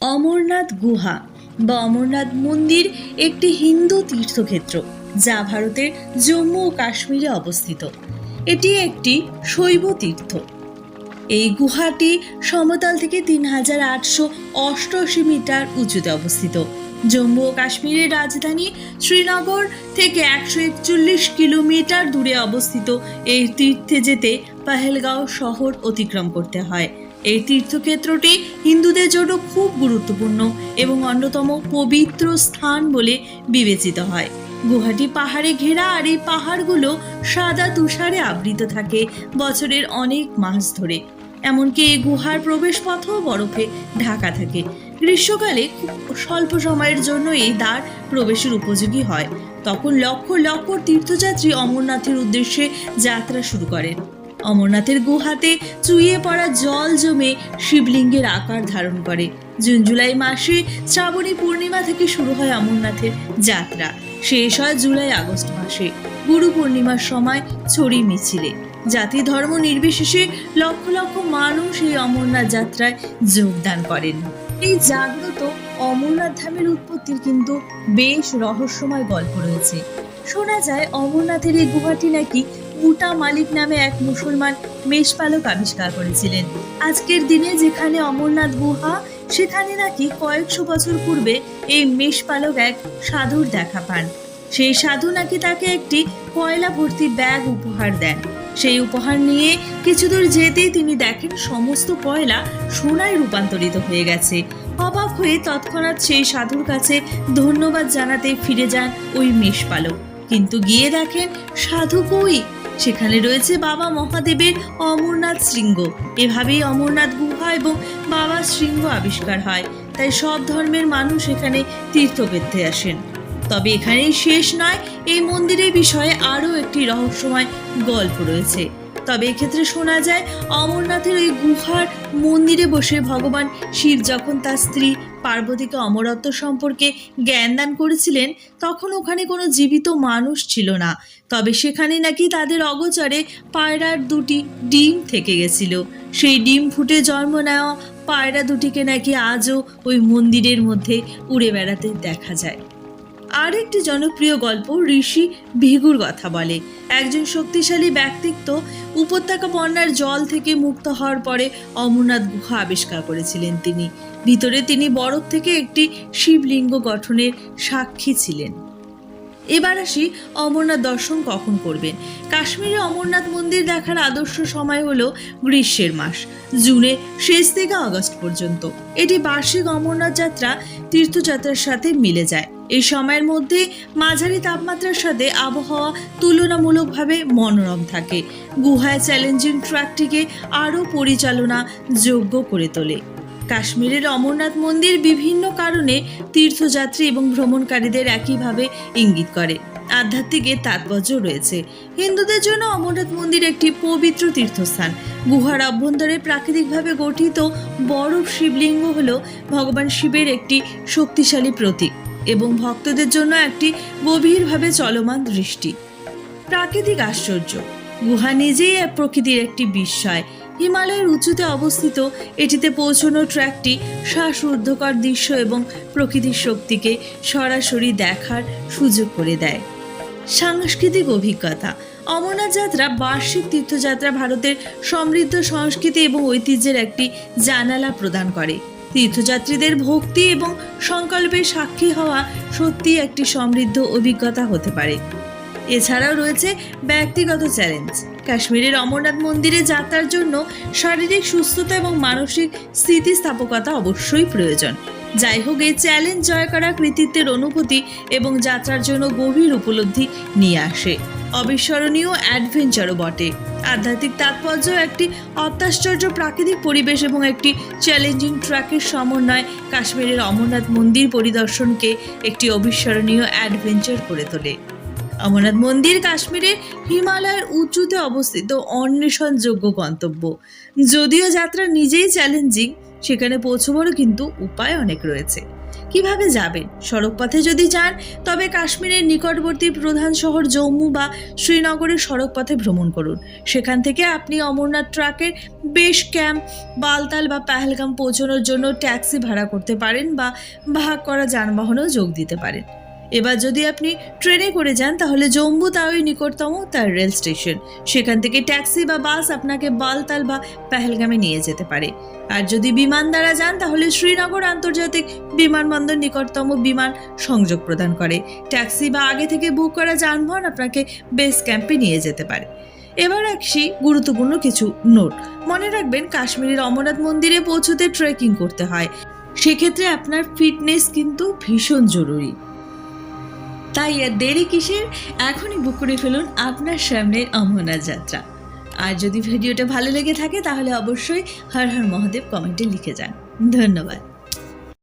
অমরনাথ গুহা বা অমরনাথ মন্দির একটি হিন্দু তীর্থক্ষেত্র, যা ভারতের জম্মু ও কাশ্মীরে অবস্থিত। এটি একটি শৈব তীর্থ। এই গুহাটি সমতল থেকে তিন হাজার আটশো অষ্টআশি মিটার উঁচুতে অবস্থিত। জম্মু ও কাশ্মীরের রাজধানী শ্রীনগর থেকে একশো একচল্লিশ কিলোমিটার দূরে অবস্থিত এই তীর্থে যেতে পাহেলগাঁও শহর অতিক্রম করতে হয়। এই তীর্থক্ষেত্রটি হিন্দুদের জন্য খুব গুরুত্বপূর্ণ এবং অন্যতম পবিত্র স্থান বলে বিবেচিত হয়। গুহাটি পাহাড়ে ঘেরা আর এই পাহাড়গুলো সাদা তুষারে আবৃত থাকে বছরের অনেক মাস ধরে। এমনকি এই গুহার প্রবেশপথও বরফে ঢাকা থাকে। গ্রীষ্মকালে খুব স্বল্প সময়ের জন্য এই দ্বার প্রবেশের উপযোগী হয়। তখন লক্ষ লক্ষ তীর্থযাত্রী অমরনাথের উদ্দেশ্যে যাত্রা শুরু করেন। অমরনাথের গুহাতে চুইয়ে পড়া জল জমে শিবলিঙ্গের আকার ধারণ করে। জুন জুলাই মাসে শ্রাবণী পূর্ণিমা থেকে শুরু হয় অমরনাথের যাত্রা। শেষ হয় জুলাই আগস্ট মাসে। গুরু পূর্ণিমার সময় ছড়ি মিছিলে। জাতি ধর্ম নির্বিশেষে লক্ষ লক্ষ মানুষ এই অমরনাথ যাত্রায় যোগদান করেন। এই জাগ্রত অমরনাথ ধামের উৎপত্তির কিন্তু বেশ রহস্যময় গল্প রয়েছে। শোনা যায় অমরনাথের এই গুহাটি নাকি মুটা মালিক নামে এক মুসলমান মেষপালক আবিষ্কার করেছিলেন। আজকের দিনে যেখানে অমরনাথ গুহা, সেখানে নাকি কয়েকশো বছর পূর্বে এই মেষপালক এক সাধুর দেখা পান। সেই সাধু নাকি তাকে একটি কয়লা ভর্তি ব্যাগ উপহার দেন। সেই উপহার নিয়ে কিছু দূর যেতেই তিনি দেখেন সমস্ত কয়লা সোনায় রূপান্তরিত হয়ে গেছে। অবাক হয়ে তৎক্ষণাৎ সেই সাধুর কাছে ধন্যবাদ জানাতে ফিরে যান ওই মেষপালক। কিন্তু গিয়ে দেখেন সাধু কই সেখানে রয়েছে বাবা মহাদেবের অমরনাথ শৃঙ্গ। এভাবেই অমরনাথ গুহা এবং বাবা শৃঙ্গ আবিষ্কার হয়। তাই সব ধর্মের মানুষ এখানে তীর্থ পেতে আসেন। তবে এখানেই শেষ নয়, এই মন্দিরের বিষয়ে আরও একটি রহস্যময় গল্প রয়েছে। তবে এক্ষেত্রে শোনা যায়, অমরনাথের ওই গুহার মন্দিরে বসে ভগবান শিব যখন তার স্ত্রী পার্বতীকে অমরত্ব সম্পর্কে জ্ঞান দান করেছিলেন, তখন ওখানে কোনো জীবিত মানুষ ছিল না। তবে সেখানে নাকি তাদের অগোচরে পায়রার দুটি ডিম থেকে গেছিল। সেই ডিম ফুটে জন্ম নেওয়া পায়রা দুটিকে নাকি আজও ওই মন্দিরের মধ্যে উড়ে বেড়াতে দেখা যায়। আর একটি জনপ্রিয় গল্প ঋষি ভিগুর কথা বলে। একজন শক্তিশালী ব্যক্তিত্ব উপত্যকা বন্যার জল থেকে মুক্ত হওয়ার পরে অমরনাথ গুহা আবিষ্কার করেছিলেন তিনি। ভিতরে তিনি বরফ থেকে একটি শিবলিঙ্গ গঠনের সাক্ষী ছিলেন। এবার আসি অমরনাথ দর্শন কখন করবেন। কাশ্মীরে অমরনাথ মন্দির দেখার আদর্শ সময় হলো গ্রীষ্মের মাস, জুনে শেষ থেকে আগস্ট পর্যন্ত। এটি বার্ষিক অমরনাথ যাত্রা, তীর্থযাত্রার সাথে মিলে যায়। এই সময়ের মধ্যে মাঝারি তাপমাত্রার সাথে আবহাওয়া তুলনামূলকভাবে মনোরম থাকে। গুহায় চ্যালেঞ্জিং ট্র্যাকটিকে আরও পরিচালনা যোগ্য করে তোলে। কাশ্মীরের অমরনাথ মন্দির বিভিন্ন কারণে তীর্থযাত্রী এবং ভ্রমণকারীদের একইভাবে ইঙ্গিত করে। আধ্যাত্মিকের তাৎপর্য রয়েছে। হিন্দুদের জন্য অমরনাথ মন্দির একটি পবিত্র তীর্থস্থান। গুহার অভ্যন্তরে প্রাকৃতিকভাবে গঠিত বরফ শিবলিঙ্গ হল ভগবান শিবের একটি শক্তিশালী প্রতীক। এবং ভক্তদের জন্য একটি গভীরভাবে চলমান দৃষ্টি। প্রাকৃতিক আশ্চর্য। গুহা নিজেই এক প্রকৃতির একটি বিস্ময়। হিমালয়ের উঁচুতে অবস্থিত এটিতে পৌঁছানোর ট্র্যাকটি শ্বাসরুদ্ধকর দৃশ্য এবং প্রকৃতির শক্তিকে সরাসরি দেখার সুযোগ করে দেয়। সাংস্কৃতিক অভিজ্ঞতা। অমরনাথ যাত্রা বার্ষিক তীর্থযাত্রা ভারতের সমৃদ্ধ সংস্কৃতি এবং ঐতিহ্যের একটি জানালা প্রদান করে। তীর্থযাত্রীদের ভক্তি এবং সংকল্পের সাক্ষী হওয়া সত্যি একটি সমৃদ্ধ অভিজ্ঞতা হতে পারে। এছাড়াও রয়েছে ব্যক্তিগত চ্যালেঞ্জ। কাশ্মীরের অমরনাথ মন্দিরে যাত্রার জন্য শারীরিক সুস্থতা এবং মানসিক স্থিতিস্থাপকতা অবশ্যই প্রয়োজন। যাই হোক, এই চ্যালেঞ্জ জয় করা কৃতিত্বের অনুভূতি এবং যাত্রার জন্য গভীর উপলব্ধি নিয়ে আসে। অবিস্মরণীয় অ্যাডভেঞ্চারও বটে। আধ্যাত্মিক তাৎপর্য একটি অত্যাশ্চর্য প্রাকৃতিক পরিবেশ এবং একটি চ্যালেঞ্জিং ট্র্যাকের সমন্বয় কাশ্মীরের অমরনাথ মন্দির পরিদর্শনকে একটি অবিস্মরণীয় অ্যাডভেঞ্চার করে তোলে। অমরনাথ মন্দির কাশ্মীরের হিমালয়ের উঁচুতে অবস্থিত অন্বেষণযোগ্য গন্তব্য। যদিও যাত্রা নিজেই চ্যালেঞ্জিং সেখানে পৌঁছবারও কিন্তু উপায় অনেক রয়েছে। কীভাবে যাবেন? সড়কপথে যদি যান তবে কাশ্মীরের নিকটবর্তী প্রধান শহর জম্মু বা শ্রীনগরের সড়কপথে ভ্রমণ করুন। সেখান থেকে আপনি অমরনাথ ট্রাকের বেশ ক্যাম্প, বালতাল বা পেহেলগাম পৌঁছানোর জন্য ট্যাক্সি ভাড়া করতে পারেন বা ভাগ করা যানবাহনেও যোগ দিতে পারেন। এবার যদি আপনি ট্রেনে করে যান, তাহলে জম্মু তাওই নিকটতম তার রেল স্টেশন। সেখান থেকে ট্যাক্সি বা বাস আপনাকে বালতাল বা পেহেলগামে নিয়ে যেতে পারে। আর যদি বিমান দ্বারা যান, তাহলে শ্রীনগর আন্তর্জাতিক বিমানবন্দর নিকটতম বিমান সংযোগ প্রদান করে। ট্যাক্সি বা আগে থেকে বুক করা যানবাহন আপনাকে বেস ক্যাম্পে নিয়ে যেতে পারে। এবার একটি গুরুত্বপূর্ণ কিছু নোট। মনে রাখবেন, কাশ্মীরের অমরনাথ মন্দিরে পৌঁছতে ট্রেকিং করতে হয়। সেক্ষেত্রে আপনার ফিটনেস কিন্তু ভীষণ জরুরি। তাই আর দেরি কিসের? এখনই বুক করে ফেলুন আপনার সামনের অমরনাথ যাত্রা আর যদি ভিডিওটা ভালো লেগে থাকে তাহলে অবশ্যই হর হর মহাদেব কমেন্টে লিখে যান। ধন্যবাদ।